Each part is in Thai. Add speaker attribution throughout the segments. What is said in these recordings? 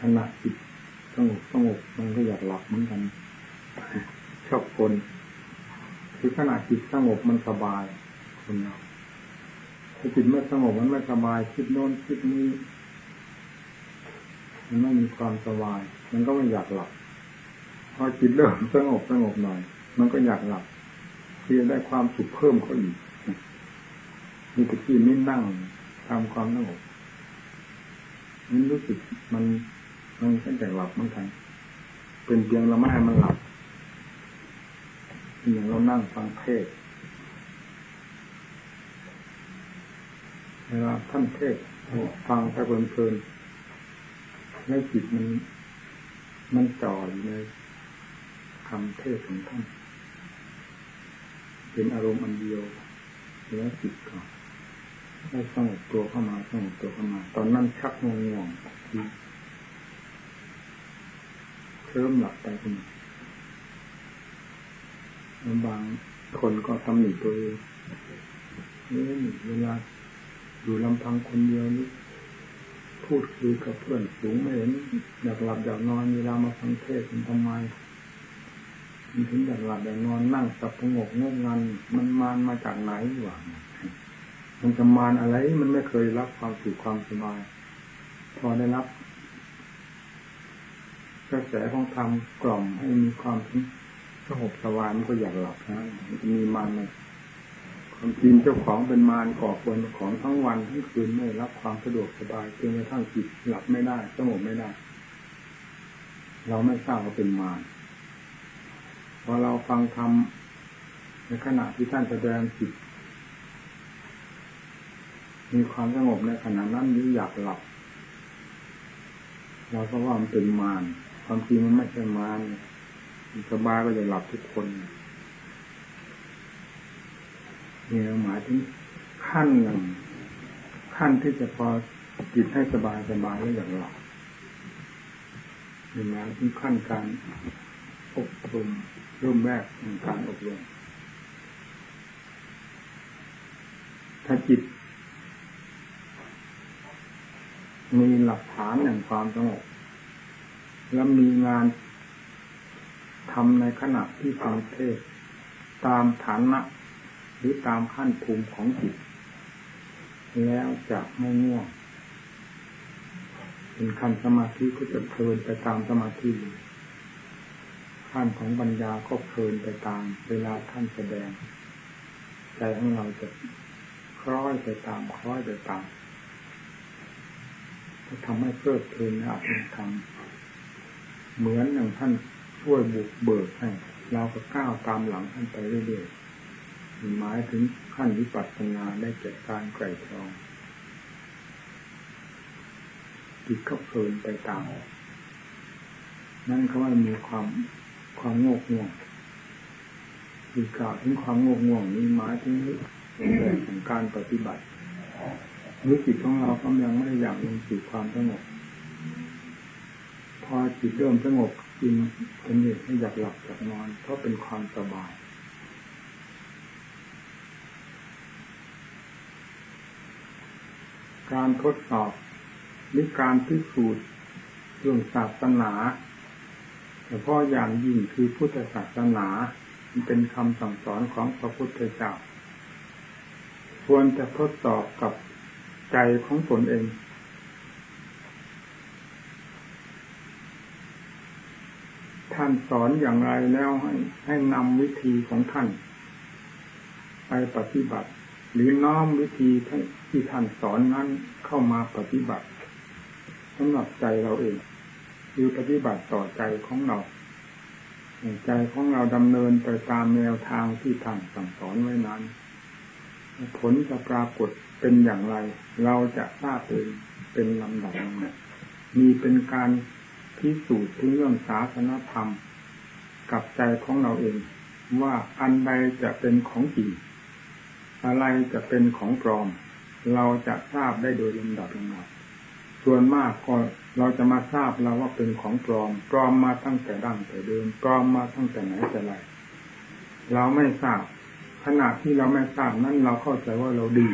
Speaker 1: ขณะจิตสงบสงบมันก็อยากหลับเหมือนกันชอบคนคือขณะจิตสงบมันสบายคนเราถ้าจิตไม่สงบมันไม่สบายคิดโน้นคิดนี้มันไม่มีความสบาย มันก็ไม่อยากหลับพอจิตเริ่มสงบสงบหน่อย มันก็อยากหลับเพื่อได้ความสุขเพิ่มขึ้นอีกมีแต่ที่นิ่นั่งทำความสงบมันรู้สึกมัน มันแค่แต่หลับเหมือนกันเป็นเพียงเราไม่ให้มันหลับอย่างเรานั่งฟังเทศเวลาท่านเทศฟังไปเพลินๆในจิตมัน มันจ่ออยู่ในคำเทศของท่าน เป็นอารมณ์อันเดียวแล้วจิตก็ได้สงบตัวเข้ามาสงบตัวเข้ามา ตอนนั้นชักงงง เคลิ้มหลับไปคุณบางคนก็ทำหนีตัวเองนี่เวลาอยู่ลำพังคนเดียวนี่พูดคุยกับเพื่อนสูงไม่เห็นอยากหลับอยากนอนเวลามาฟังเทศมันทำไมมันถึงอยากหลับอยากนอนนั่งสับพงกงงงันมันมานมาจากไหนวะมันจะมานอะไร มันไม่เคยรับความสุขความสบาย พอได้รับ กระแสของธรรมกล่อมให้มีความสงบสบายมันก็อยากหลับนะมีมานความจริงเจ้าของเป็นมารก่อควรของทั้งวันทั้งคืนไม่รับความสะดวกสบายจนกระทั่งจิตหลับไม่ได้สงบไม่ได้ เราไม่ทราบว่าเป็นมารพอเราฟังธรรมในขณะที่ท่านแสดงจิตมีความสงบในขณะนั้นนี้อยากหลับเราก็ว่ามันเป็นมาร ความจริงมันไม่ใช่มารสบายก็จะหลับทุกคนเนี่ยหมายถึงขั้นหนึ่งขั้นที่จะพอจิตให้สบายสบายแล้วอย่างหลับนี่หมายถึงขั้นการอบรมเริ่มแรกของการอบรมถ้าจิต มีหลักฐานแห่งความสงบ และมีงานทำในขณะที่ฟังเทศ ตามฐานะหรือตามขั้นภูมิของจิต แล้วจะไม่ง่วงเป็นขั้นสมาธิก็จะเพลินไปตามสมาธิขั้นของปัญญาก็เพลินไปตามเวลาท่านแสดงใจของเราจะคล้อยไปตามคล้อยไปตามจะทำให้เพลิดเพลินในอัตธรรม เหมือนอย่างท่านช่วยบุกเบิกให้เราก็ก้าวตามหลังท่านไปเรื่อยๆหมายถึงขั้นวิปัสสนาได้เกิดการไกร่ตรองจิตก็เพลินไปตามนั่นเขาว่ามีความความโงกง่วงคือกล่าวถึงความโงกง่วงนี้หมายถึงเรื่องของการปฏิบัติรู้จิตของเราก็ยังไม่ได้อย่ากลงสู่ความสงบ พอจิตเริ่มสงบจริงเป็นเหตุให้อยากหลับอยากนอน เพราะเป็นความสบายการทดสอบหรือการพิสูจน์เรื่องศาสนาแต่พ่ออย่างยิ่งคือพุทธศาสนาเป็นคำสั่งสอนของพระพุทธเจ้า ควรจะทดสอบกับใจของตนเอง ท่านสอนอย่างไรแล้วให้ให้นำวิธีของท่าน ไปปฏิบัติ หรือน้อมวิธีที่ท่านสอนนั้นเข้ามาปฏิบัติสำหรับใจเราเองคือปฏิบัติต่อใจของเราใจของเราดำเนินไปตามแนวทางที่ท่านสั่งสอนไว้นั้น ผลจะปรากฏเป็นอย่างไร เราจะทราบเองเป็นลำดับมีเป็นการ พิสูจน์ถึงเรื่องศาสนธรรม กับใจของเราเอง ว่าอันใดจะเป็นของจริงอะไรจะเป็นของปลอม เราจะทราบได้โดยลำดับลำดับส่วนมากก็เราจะมาทราบเราว่าเป็นของปลอมปลอมมาตั้งแต่ดั้งแต่เดิมปลอมมาตั้งแต่ไหนแต่ไรเราไม่ทราบขณะที่เราไม่ทราบนั้นเราเข้าใจว่าเราดี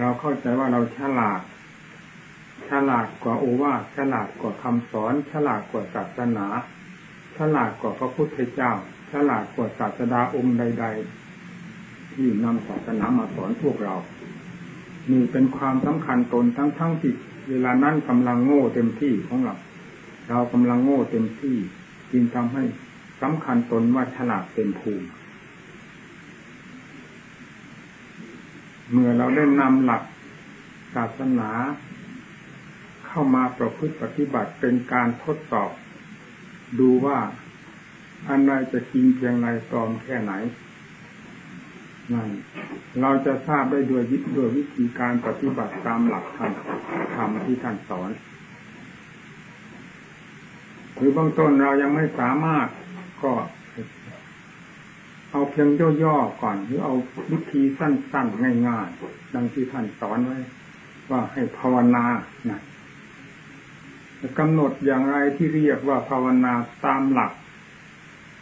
Speaker 1: เราเข้าใจว่าเราฉลาด ฉลาดกว่าโอวาฉลาดกว่าคำสอน ฉลาดกว่าศาสนา ฉลาดกว่าพระพุทธเจ้า ฉลาดกว่าศาสดาองค์ใด ๆ ที่นำศาสนามาสอนพวกเรานี่เป็นความสำคัญตนทั้งทั้งที่เวลานั้นกำลังโง่เต็มที่ของเราเรากำลังโง่เต็มที่จึงทำให้สำคัญตนว่าฉลาดเป็นภูมิเมื่อเราได้นำหลักศาสนา เข้ามาประพฤติปฏิบัติเป็นการทดสอบ ดูว่าอันใดจะจริงเพียงไรปลอมแค่ไหนนั่นเราจะทราบได้โดยวิโดยวิธีการปฏิบัติตามหลักธรรมธรรมที่ท่านสอนหรือบางต้นเรายังไม่สามารถก็เอาเพียงย่อๆก่อน หรือเอาวิธีสั้นๆง่ายๆดังที่ท่านสอนไว้ ว่าให้ภาวนานะ กำหนดอย่างไรที่เรียกว่าภาวนาตามหลัก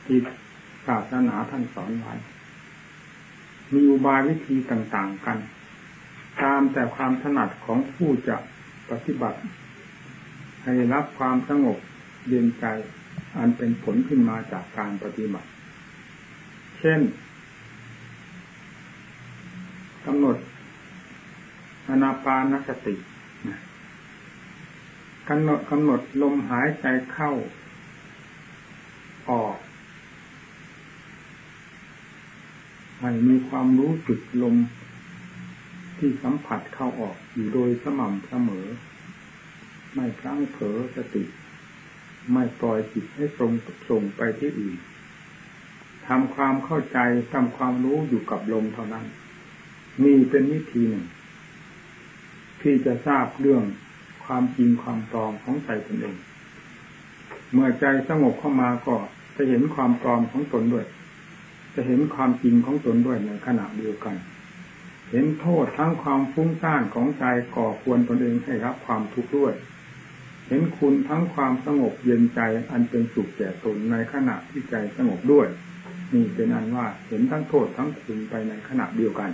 Speaker 1: ที่ศาสนาท่านสอนไว้ มีอุบายวิธีต่างๆกัน ตามแต่ความถนัดของผู้จะปฏิบัติ ให้รับความสงบเย็นใจ อันเป็นผลขึ้นมาจากการปฏิบัติ เช่นกำหนดอนาปานสติ กำหนดกำหนดลมหายใจเข้า ออกให้มีความรู้สึกลมที่สัมผัสเข้าออกอยู่โดยสม่ำเสมอ ไม่พลั้งเผลอสติ ไม่ปล่อยจิตให้ตรงส่งไปที่อื่นทำความเข้าใจทำความรู้อยู่กับลมเท่านั้นนี่เป็นวิธีหนึ่ง ที่จะทราบเรื่อง ความจริงความปลอมของใจตนเอง เมื่อใจสงบเข้ามาก็จะเห็นความปลอมของตนด้วย จะเห็นความจริงของตนด้วยในขณะเดียวกัน เห็นโทษทั้งความฟุ้งซ่านของใจก่อควรตนเองให้รับความทุกข์ด้วย เห็นคุณทั้งความสงบเย็นใจอันเป็นสุขแก่ตนในขณะที่ใจสงบด้วยนี่เป็นอันว่าเห็นทั้งโทษทั้งคุณไปในขณะเดียวกัน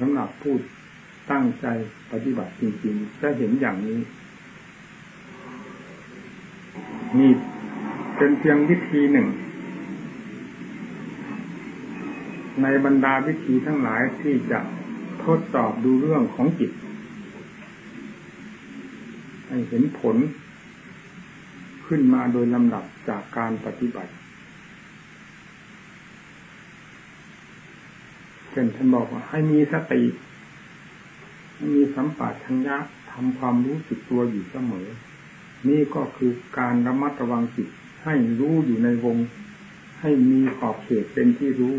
Speaker 1: สำหรับพูด ตั้งใจปฏิบัติจริงๆจะเห็นอย่างนี้นี่เป็นเพียงวิธีหนึ่ง ในบรรดาวิธีทั้งหลายที่จะทดสอบดูเรื่องของจิต ให้เห็นผลขึ้นมาโดยลำดับจากการปฏิบัติเช่นท่านบอกว่าให้มีสติ มีสัมปชัญญะทำความรู้สึกตัวอยู่เสมอ นี่ก็คือการระมัดระวังจิตให้รู้อยู่ในวง ให้มีขอบเขตเป็นที่รู้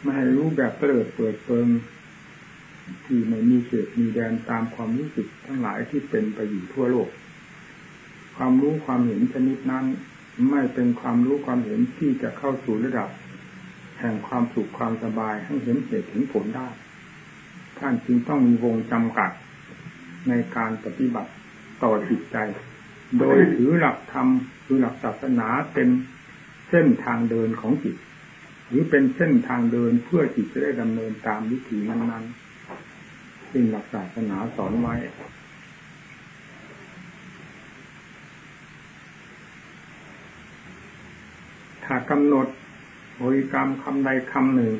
Speaker 1: ไม่ให้รู้แบบเปิดเปิดเปิงที่ไม่มีเขตมีแดนตามความรู้สึกทั้งหลายที่เป็นไปอยู่ทั่วโลก ความรู้ความเห็นชนิดนั้น ไม่เป็นความรู้ความเห็นที่จะเข้าสู่ระดับ แห่งความสุขความสบายให้เห็นเหตุเห็นผลได้ ท่านจึงต้องมีวงจำกัดในการปฏิบัติต่อจิตใจ โดยถือหลักธรรมคือหลักศาสนาเป็นเส้นทางเดินของจิต หรือเป็นเส้นทางเดินเพื่อจิตจะได้ดำเนินตามวิถีนั้นๆซึ่งหลักศาสนาสอนไว้ถ้ากำหนดบริกรรมคำใดคำหนึ่ง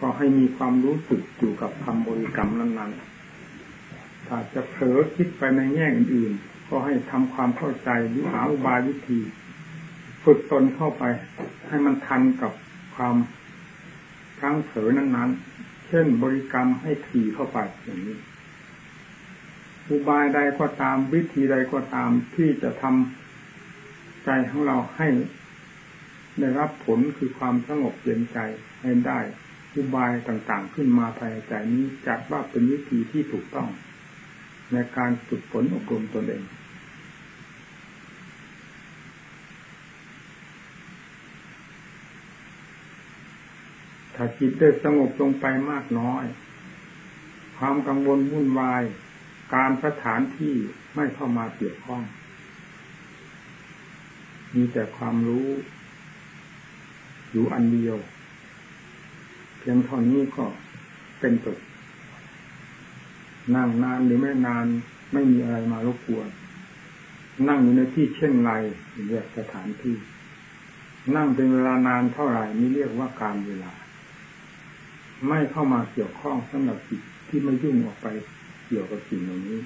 Speaker 1: ก็ให้มีความรู้สึกอยู่กับคำบริกรรมนั้นๆ ถ้าจะเผลอคิดไปในแง่อื่นๆ ก็ให้ทำความเข้าใจหรือหาอุบายวิธี ฝึกตนเข้าไป ให้มันทันกับความครั้งเผลอนั้นๆ เช่นบริกรรมให้ถี่เข้าไปอย่างนี้อุบายใดก็ตามวิธีใดก็ตามที่จะทำใจของเราให้ได้รับผลคือความสงบเย็นใจให้ได้ อุบายต่างๆ ขึ้นมาภายในใจนี้จัดว่าเป็นวิธีที่ถูกต้อง ในการฝึกฝนอบรมตนเองถ้าจิตได้สงบลงไปมากน้อย ความกังวลวุ่นวาย การสถานที่ไม่เข้ามาเกี่ยวข้อง มีแต่ความรู้ อยู่อันเดียว เพียงเท่านี้ก็เป็นสุขนั่งนานหรือไม่นานไม่มีอะไรมารบกวน นั่งอยู่ในที่เช่นไรเรียกสถานที่ นั่งเป็นเวลานานเท่าไหร่นี่เรียกว่าการเวลา ไม่เข้ามาเกี่ยวข้องสำหรับจิตที่ไม่ยุ่งออกไปเกี่ยวกับสิ่งเหล่านี้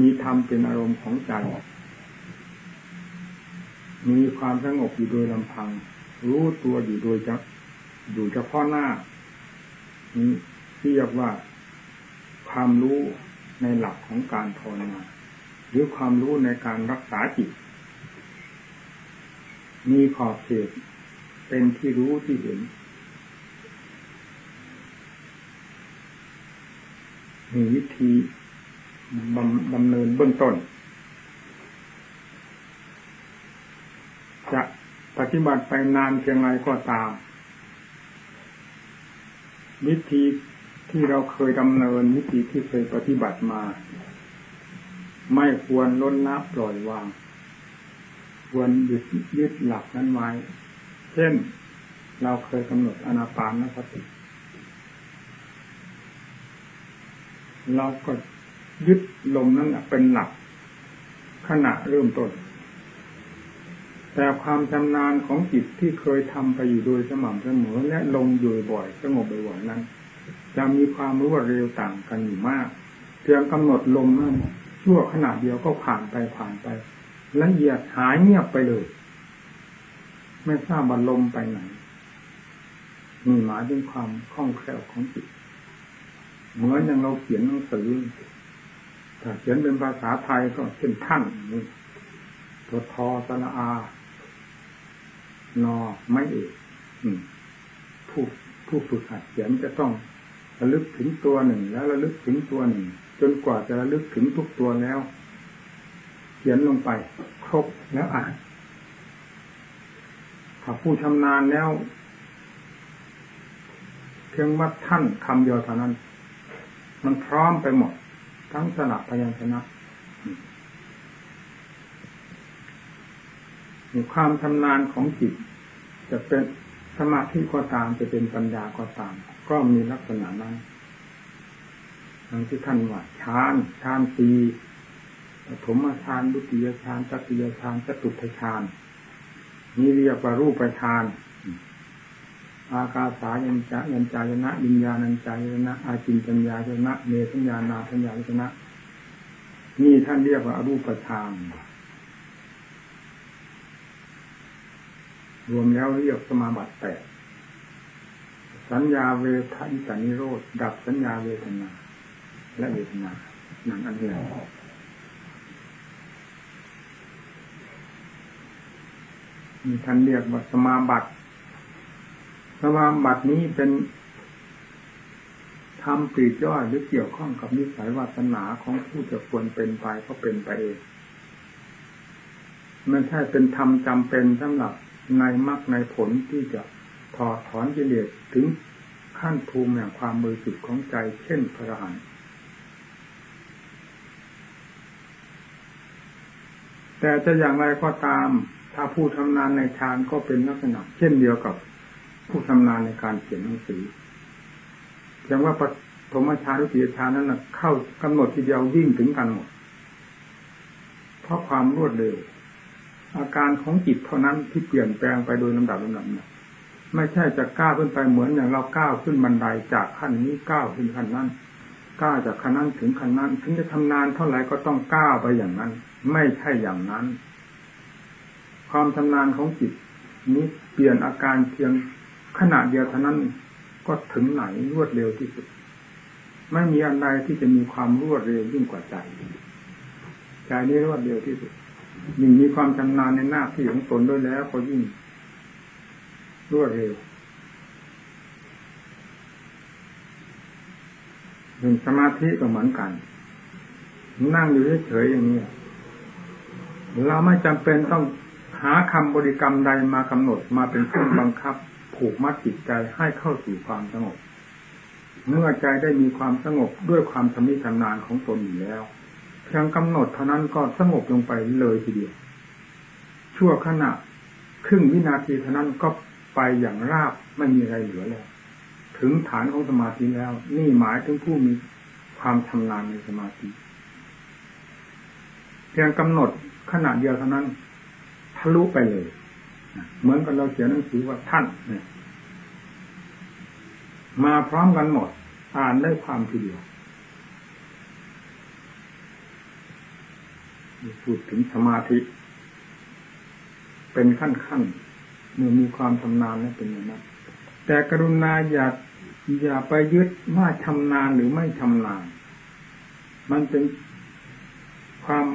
Speaker 1: มีธรรมเป็นอารมณ์ของใจ มีความสงบอยู่โดยลำพัง รู้ตัวอยู่โดยจะ อยู่เฉพาะหน้านี้เรียกว่าความรู้ในหลักของการภาวนาหรือความรู้ในการรักษาจิต มีขอบเขตเป็นที่รู้ที่เห็นมีวิธีดำเนินเบื้องต้น จะปฏิบัติไปนานเพียงไรก็ตาม วิธีที่เราเคยดำเนินวิธีที่เคยปฏิบัติมา ไม่ควรล้นละปล่อยวาง ควรยึดยึดหลักนั้นไว้ เช่นเราเคยกำหนดอนาปานสติเราก็ยึดลมนั้นเป็นหลักขณะเริ่มต้น แต่ความชำนาญของจิตที่เคยทำไปอยู่โดยสม่ำเสมอและลงอยู่บ่อยสงบบ่อยนั้นจะมีความรู้วดเร็วต่างกันอยู่มากเพียงกำหนดลมนั้นชั่วขณะเดียวก็ผ่านไปผ่านไปละเอียดหายเงียบไปเลย ไม่ทราบว่าลมไปไหนมีหมายถึงความคล่องแคล่วของจิตเหมือนอย่างเราเขียนหนังสือถ้าเขียนเป็นภาษาไทยก็เช่นท่านนี่ตัวทอสระอา นอไม่เอกผู้ผู้ฝึกหัดเขียนจะต้องระลึกถึงตัวหนึ่ง แล้วระลึกถึงตัวหนึ่ง จนกว่าจะระลึกถึงทุกตัวแล้ว เขียนลงไป ครบแล้วอ่านถ้าผู้ชำนาญแล้วเพียงว่าท่านคำเดียวเท่านั้น มันพร้อมไปหมด ทั้งสลับพยัญชนะ ความชำนาญของจิต จะเป็นสมาธิก็ตามจะเป็นปัญญาก็ตาม ก็มีลักษณะนั้นทังที่ท่านว่าฌานฌานปีปฐมฌานดุติยฌานตติยฌานจตุทฌานนี่เรียกว่ารูปฌานอากาสายัญจะยัญจายนะวิญญาณัญจายนะอาจินจัญญายนะเมสัญญานาสัญญาชนะนี่ท่านเรียกว่าอรูปฌาน รวมแล้วเรียกสมาบัติแปดสัญญาเวทอิสานิโรธดับสัญญาเวทนา และเวทนาหนังอันเดียวมีท่านเรียกว่าสมาบัติสมาบัตินี้เป็นทำปลีกย่อยหรือเกี่ยวข้องกับนิสัยวาสนาของผู้จะควรเป็นไปก็เป็นไปเองไม่ใช่เป็นธรรมจำเป็นสำหรับ ในมรรคในผลที่จะถอดถอนกิเลสถึงขั้นภูมิแห่งความมือสุดของใจ เช่นพระหันแต่จะอย่างไรก็ตาม ถ้าผู้ทำนานในฌานก็เป็นลักษณะ เช่นเดียวกับผู้ทำนานในการเขียนหนังสือเพียงว่าปฐมฌานหรือปีฌานนั้นเข้ากำหนดทีเดียววิ่งถึงกันหมด เพราะความรวดเร็ว อาการของจิตเท่านั้นที่เปลี่ยนแปลงไปโดยลำดับลำดับเนี่ยไม่ใช่จะก้าวขึ้นไปเหมือนอย่างเราก้าวขึ้นบันไดจากขั้นนี้ก้าวขึ้นขั้นนั้นก้าวจากขั้นนั้นถึงขั้นนั้น ถึงจะทำนานเท่าไหร่ก็ต้องก้าวไปอย่างนั้น ไม่ใช่อย่างนั้น ความชำนาญของจิตนี้เปลี่ยนอาการเพียงขณะเดียวเท่านั้นก็ถึงไหนรวดเร็วที่สุด ไม่มีอันใดที่จะมีความรวดเร็วยิ่งกว่าใจ ใจนี้รวดเร็วที่สุด ยิ่งมีความชำนาญในหน้าที่ของตนด้วยแล้วก็ยิ่งรวดเร็วหนึ่งสมาธิก็เหมือนกัน นั่งอยู่เฉยๆอย่างนี้เราไม่จำเป็นต้องหาคำบริกรรมใดมากำหนดมาเป็นเครื่องบังคับ ผูกมัดจิตใจให้เข้าสู่ความสงบ เมื่อใจได้มีความสงบด้วยความชำนิชำนาญของตนอยู่แล้ว เพียงกำหนดเท่านั้นก็สงบลงไปเลยทีเดียว ชั่วขณะครึ่งวินาทีเท่านั้นก็ไปอย่างราบไม่มีอะไรเหลือแล้ว ถึงฐานของสมาธิแล้ว นี่หมายถึงผู้มีความชำนาญในสมาธิเพียงกำหนดขณะเดียวเท่านั้นทะลุไปเลย เหมือนกับเราเขียนหนังสือว่าท่านเนี่ยมาพร้อมกันหมดอ่านได้ความทีเดียว พูดถึงสมาธิ เป็นขั้นขั้นเมื่อมีความชำนาญแล้วเป็นอย่างนั้นแต่กรุณาอย่าอย่าไปยึดว่าชำนาญหรือไม่ชำนาญ มันเป็นความ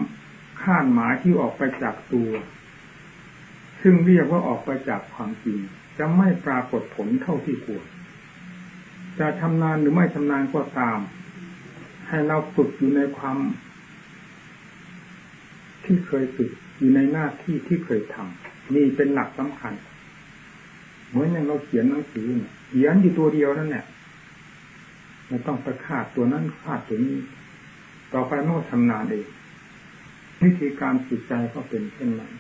Speaker 1: คาดหมายที่ออกไปจากตัว ซึ่งเรียกว่าออกไปจากความจริง จะไม่ปรากฏผลเท่าที่ควรจะชำนาญหรือไม่ชำนาญก็ตาม ให้เราฝึกอยู่ในความ ที่เคยฝึกอยู่ในหน้าที่ที่เคยทำนี่เป็นหลักสำคัญ เหมือนอย่างเราเขียนหนังสือเนี่ยเขียนอยู่ตัวเดียวนั่นแหละไม่ต้องไปคาดตัวนั้นคาดตัวนี้ ต่อไปเมื่อชำนาญเองวิธีการฝึกใจก็เป็นเช่นนั้น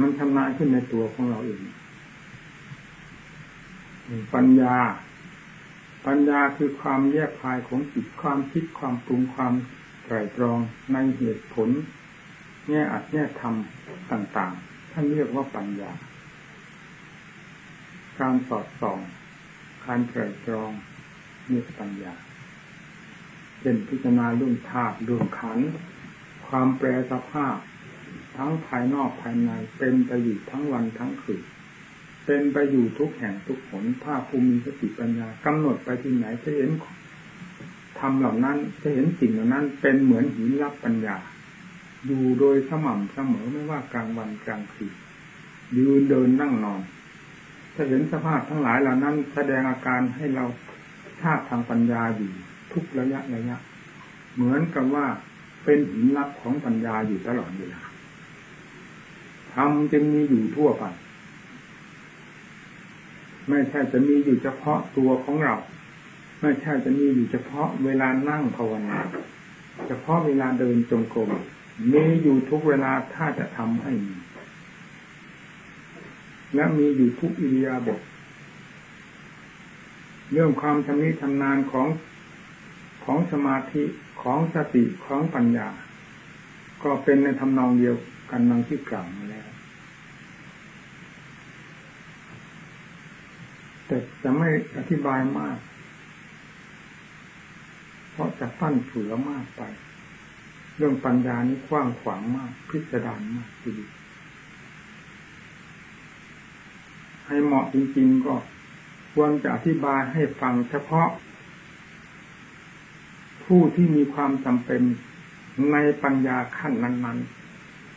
Speaker 1: มันชำนาญขึ้นในตัวของเราเองปัญญา ปัญญาคือความแยกคายของจิตความคิดความปรุงความ ไตรตรองในเหตุผล แง่อัดแง่ธรรมต่างๆ ท่านเรียกว่าปัญญา การสอดส่อง การไตรตรองนี่ปัญญาเช่นพิจารณาเรื่องธาตุเรื่องขัน ความแปรสภาพ ทั้งภายนอกภายในเป็นไปอยู่ทั้งวันทั้งคืนเป็นไปอยู่ทุกแห่งทุกผลถ้าภูมิสติปัญญากำหนดไปที่ไหนจะเห็น ทำเหล่านั้นจะเห็นสิ่งเหล่านั้น เป็นเหมือนหินรับปัญญา อยู่โดยสม่ำเสมอไม่ว่ากลางวันกลางคืนยืนเดินนั่งนอนจะเห็นสภาพทั้งหลายเหล่านั้น แสดงอาการให้เราทราบทางปัญญาอยู่ทุกระยะระยะ เหมือนกับว่าเป็นหินลับของปัญญาอยู่ตลอดเวลาทำจึงมีอยู่ทั่วไป ไม่ใช่จะมีอยู่เฉพาะตัวของเรา ไม่ใช่จะมีอยู่เฉพาะเวลานั่งภาวนา เฉพาะเวลาเดินจงกรมมีอยู่ทุกเวลาถ้าจะทำให้มีและมีอยู่ทุกอิริยาบถเรื่องความชำนิชำนาญของของสมาธิของสติของปัญญา ก็เป็นในทำนองเดียวกันนังที่กล่าวมาแล้ว แต่จะไม่อธิบายมาก ราะจะฟั่นเฟือมากไป เรื่องปัญญานี้กว้างขวางมาก พิสดารมากทีเดียวให้เหมาะจริง ๆ ก็ควรจะอธิบายให้ฟังเฉพาะ ผู้ที่มีความจำเป็นในปัญญาขั้นนั้น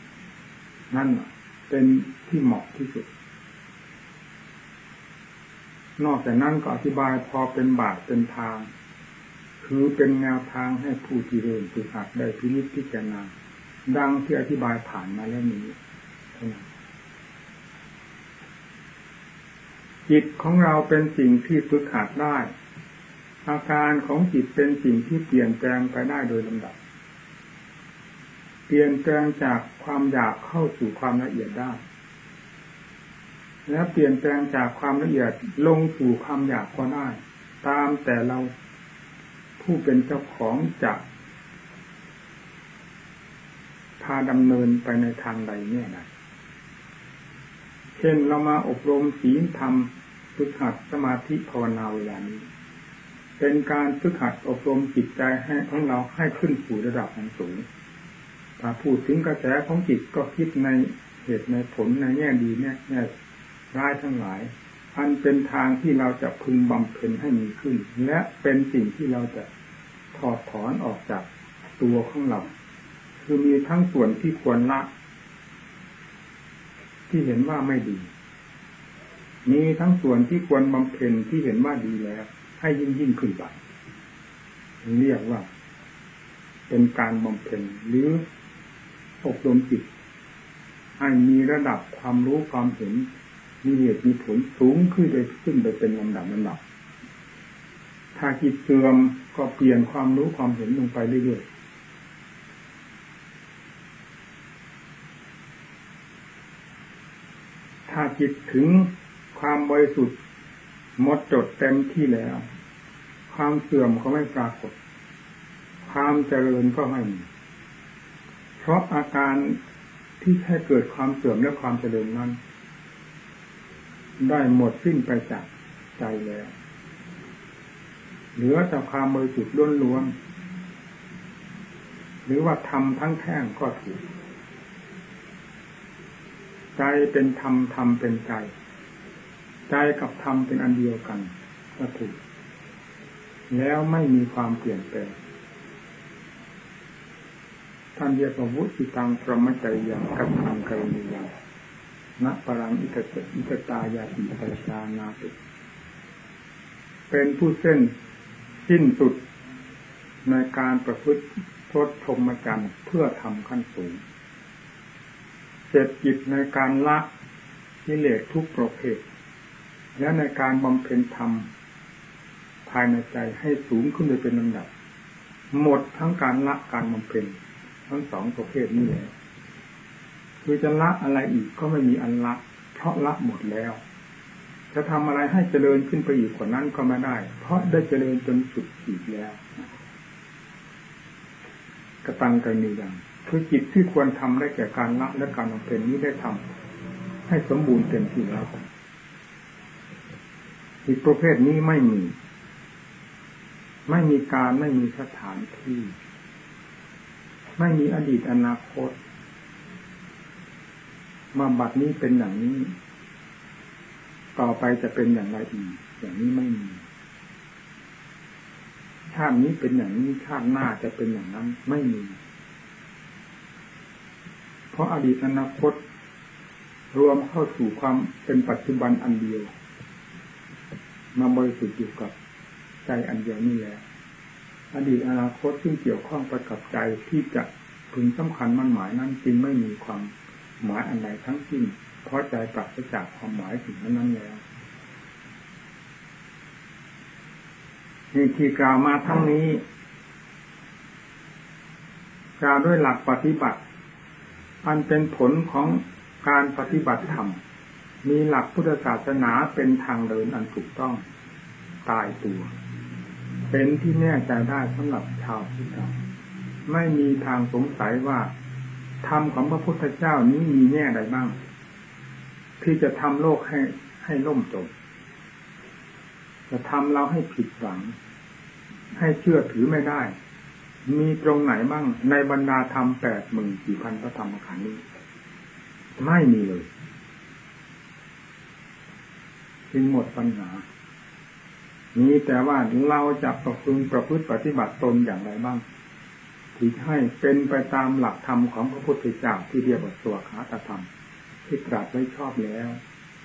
Speaker 1: ๆ นั่นเป็นที่เหมาะที่สุด นอกจากนั้นก็อธิบายพอเป็นบาทเป็นทาง คือเป็นแนวทางให้ผู้ที่เริ่มฝึกหัดได้พินิจพิจารณาดังที่อธิบายผ่านมาแล้วนี้จิตของเราเป็นสิ่งที่ฝึกหัดได้ อาการของจิตเป็นสิ่งที่เปลี่ยนแปลงไปได้โดยลำดับ เปลี่ยนแปลงจากความอยากเข้าสู่ความละเอียดได้ และเปลี่ยนแปลงจากความละเอียดลงสู่ความอยากก็ได้ ตามแต่เรา ผู้เป็นเจ้าของจะพาดำเนินไปในทางใดเนี่ยนะเช่นเรามาอบรมศีลธรรมฝึกหัดสมาธิภาวนาเวลานี้ เป็นการฝึกหัดอบรมจิตใจให้ของเราให้ขึ้นสู่ระดับอันสูงถ้าพูดถึงกระแสของจิตก็คิดในเหตุในผลในแง่ดีแง่แง่ร้ายทั้งหลาย อันเป็นทางที่เราจะพึงบำเพ็ญให้มีขึ้น และเป็นสิ่งที่เราจะถอดถอนออกจากตัวของเรา คือมีทั้งส่วนที่ควรละ ที่เห็นว่าไม่ดี มีทั้งส่วนที่ควรบำเพ็ญที่เห็นว่าดีแล้ว ให้ยิ่งยิ่งขึ้นไปเรียกว่า เป็นการบำเพ็ญหรืออบรมจิตให้มีระดับความรู้ความเห็น มีเหตุมีผลสูงขึ้นไปขึ้นไปเป็นลำดับลำดับ ถ้าจิตเสื่อมก็เปลี่ยนความรู้ความเห็นลงไปเรื่อยๆ ถ้าจิตถึงความบริสุทธิ์หมดจดเต็มที่แล้ว ความเสื่อมก็ไม่ปรากฏ ความเจริญก็ไม่มีเพราะอาการที่ให้เกิดความเสื่อมและความเจริญนั้น ได้หมดสิ้นไปจากใจแล้ว เหลือแต่ความบริสุทธิ์ล้วนๆหรือว่าทำทั้งแท่งก็ถูก ใจเป็นธรรมธรรมเป็นใจ ใจกับธรรมเป็นอันเดียวกันก็ถูก แล้วไม่มีความเปลี่ยนแปลงท่านเรียกว่าวุติตังพรหมจริยังกัตังกรณียัง ณปรังอิตตอิตตายาติปชานาติเป็นผู้เส้นสิ้นสุดในการประพฤติทศชมจันทร์เพื่อทำขั้นสูงเสร็จจิตในการละกิเลสทุกประเภท และในการบำเพ็ญธรรม ภายในใจให้สูงขึ้นโดยเป็นลำดับ หมดทั้งการละการบำเพ็ญทั้งสองประเภทนี้เลย คือจะละอะไรอีกก็ไม่มีอันละ เพราะละหมดแล้ว จะทำอะไรให้เจริญขึ้นไปอีกกว่านั้นก็ไม่ได้ เพราะได้เจริญจนสุดขีดแล้วกระตังกันมีอย่างคือจิตที่ควรทำได้แก่การละและการบำเพ็ญนี้ได้ทำให้สมบูรณ์เต็มที่แล้วอีกประเภทนี้ไม่มี ไม่มีการไม่มีสถานที่ ไม่มีอดีตอนาคต มาบัดนี้เป็นอย่างนี้ ต่อไปจะเป็นอย่างไรอีกอย่างนี้ไม่มีชาตินี้เป็นอย่างนี้ชาติหน้าจะเป็นอย่างนั้นไม่มี เพราะอดีตอนาคต รวมเข้าสู่ความเป็นปัจจุบันอันเดียว มาบริสุทธิ์อยู่กับใจอันเดียวนี่แหละอดีตอนาคตซึ่งเกี่ยวข้องไปกับใจที่จะพึงสำคัญมั่นหมายนั้นจึงไม่มีความ หมายอันใดทั้งสิ้นเพราะใจปราศจากความหมายถึงนั้นแล้วนี่ที่กล่าวมาทั้งนี้กล่าวด้วยหลักปฏิบัติ อันเป็นผลของการปฏิบัติธรรม มีหลักพุทธศาสนาเป็นทางเดินอันถูกต้องตายตัว เป็นที่แน่ใจได้สำหรับชาวพุทธไม่มีทางสงสัยว่า ธรรมของพระพุทธเจ้านี้มีแง่ใดบ้าง ที่จะทำโลกให้ให้ล่มจมจะทำเราให้ผิดหวัง ให้เชื่อถือไม่ได้ มีตรงไหนบ้าง ในบรรดาธรรมแปดหมื่นสี่พันพระธรรมขันธ์นี้ ไม่มีเลยจึงหมดปัญหามีแต่ว่าเราจะประพฤติประพฤติปฏิบัติตนอย่างไรบ้าง ที่ให้เป็นไปตามหลักธรรมของพระพุทธเจ้าที่เรียกว่าตัวขาตธรรม ที่ตรัสไว้ชอบแล้ว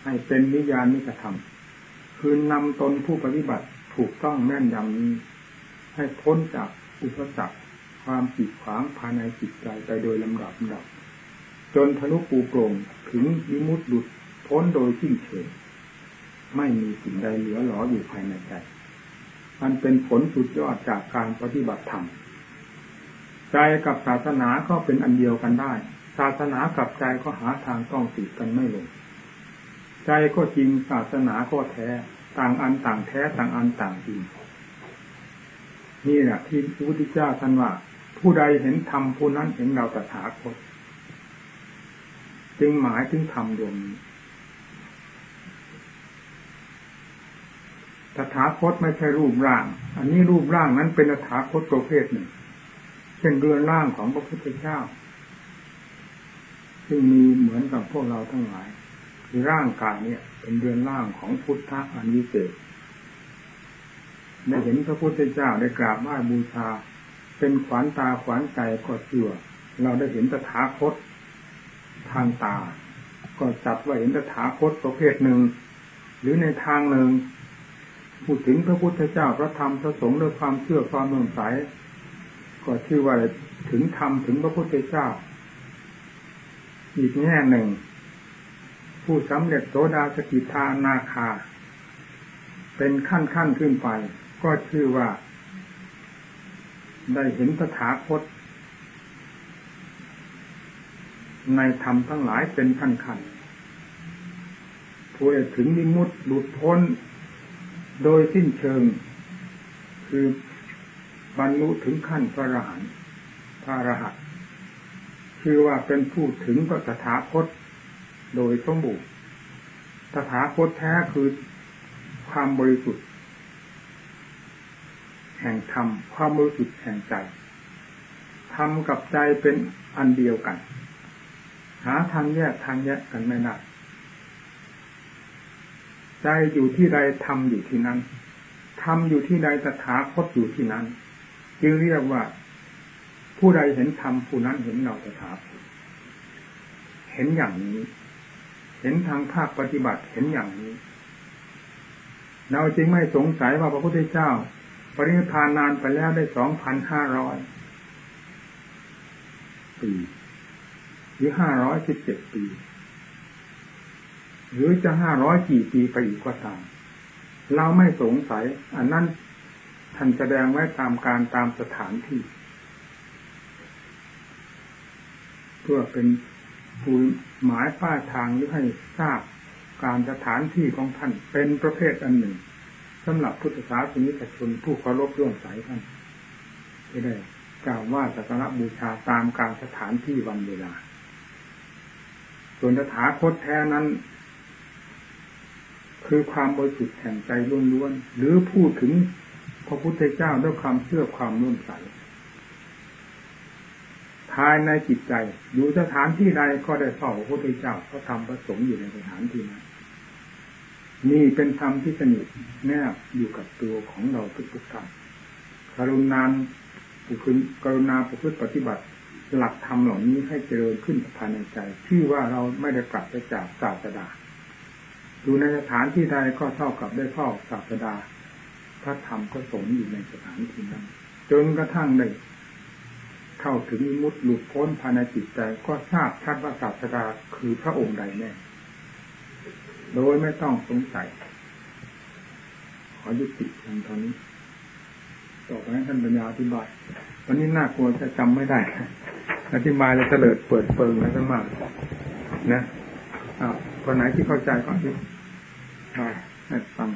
Speaker 1: ให้เป็นนิยานิกธรรม คือนำตนผู้ปฏิบัติถูกต้องแม่นยำนี้ ให้พ้นจากอุปสรรคความปิดขวางภายในจิตใจไปโดยลำดับลำดับ จนทะลุปูโปร่งถึงวิมุตติหลุดพ้นโดยสิ้นเชิงไม่มีสิ่งใดเหลือหลออยู่ภายในใจ มันเป็นผลสุดยอดจากการปฏิบัติธรรม ใจกับศาสนาก็เป็นอันเดียวกันได้ ศาสนากับใจก็หาทางต้องติดกันไม่ลง ใจก็จริงศาสนาก็แท้ ต่างอันต่างแท้ต่างอันต่างจริง นี่แหละที่พระพุทธเจ้าท่านว่า ผู้ใดเห็นธรรมผู้นั้นเห็นเราตถาคตจึงหมายถึงธรรมดวงนี้ตถาคตไม่ใช่รูปร่าง อันนี้รูปร่างนั้นเป็นตถาคตประเภทหนึ่ง เช่นเรือนร่างของพระพุทธเจ้า ซึ่งมีเหมือนกับพวกเราทั้งหลาย คือร่างกายเนี่ย เป็นเรือนร่างของพุทธะอันวิเศษได้เห็นพระพุทธเจ้าได้กราบไหว้บูชา เป็นขวัญตาขวัญใจก็เชื่อ เราได้เห็นตถาคตทางตา ก็จับว่าเห็นตถาคตประเภทหนึ่ง หรือในทางหนึ่งพูดถึงพระพุทธเจ้าพระธรรมพระสงฆ์ด้วยความเชื่อความเมื่อใส ก็ชื่อว่าถึงธรรมถึงพระพุทธเจ้า อีกแง่หนึ่ง ผู้สำเร็จโสดาสกิทานาคา เป็นขั้นขั้นขึ้นไป ก็ชื่อว่า ได้เห็นสถาคต ในธรรมทั้งหลายเป็นขั้นขั้นผู้ถึงนิมุตหลุดพ้น โดยสิ้นเชิง คือ บรรลุถึงขั้นพระอรหันต์พระอรหันต์คือว่าเป็นผู้ถึงก็ตถาคตโดยสมบูรณ์ตถาคตแท้คือความบริสุทธิ์แห่งธรรมความบริสุทธิ์แห่งใจธรรมกับใจเป็นอันเดียวกัน หาทางแยกทางแยกกันไม่ได้ใจอยู่ที่ใดธรรมอยู่ที่นั้นธรรมอยู่ที่ใดตถาคตอยู่ที่นั้น จึงเรียกว่า ผู้ใดเห็นธรรมผู้นั้นเห็นเราตถาคตเห็นอย่างนี้ เห็นทางภาคปฏิบัติเห็นอย่างนี้ เราจึงไม่สงสัยว่าพระพุทธเจ้า ปรินิพพานนานไปแล้วได้สองพันห้าร้อยปีหรือห้าร้อยสิบเจ็ดปี หรือจะห้าร้อยกี่ปีไปอีกก็ตาม เราไม่สงสัย อันนั้น ท่านแสดงไว้ตามการตามสถานที่ เพื่อเป็นผู้หมายป้ายทางหรือให้ทราบการสถานที่ของท่านเป็นประเภทอันหนึ่งสำหรับพุทธศาสนิกชนผู้เคารพเรื่องสายท่านจะได้กล่าวว่าสักการะบูชาตามการสถานที่วันเวลา ส่วนสถาคตแท้นั้น คือความบริสุทธิ์แห่งใจล้วนๆหรือพูดถึง พระพุทธเจ้าด้วยความเชื่อความนุ่นใสภายในจิตใจอยู่สถานที่ใดก็ได้เฝ้าพระพุทธเจ้าพระธรรมพระสงฆ์อยู่ในสถานที่นั้นนี่เป็นธรรมที่สนิทแนบอยู่กับตัวของเราทุกๆท่านกรุณาปุคุกรุณาประพฤติปฏิบัติ หลักธรรมเหล่านี้ให้เจริญขึ้นภายในใจชื่ว่าเราไม่ได้กลับไปจากศาสดาอยู่ในสถานที่ใดก็เท่ากับได้เข้าศาสดา ระธรรมก็สมอยู่ในสถานที่นั้นจนกระทั่งได้เข้าถึงมุดหลุดพ้นภายในจิตใจก็ทราบชัดว่าศาสดาคือพระองค์ใดแน่โดยไม่ต้องสงสัย ขอยุติเพียงเท่านี้ ต่อไปให้ท่านปัญญาอธิบายวันนี้น่ากลัวจะจำไม่ได้ อธิบายจะเสลิดเปิดเปิงอะไรกันมากนะอ้าวคนไหนที่เข้าใจก็อธิบายให้ฟัง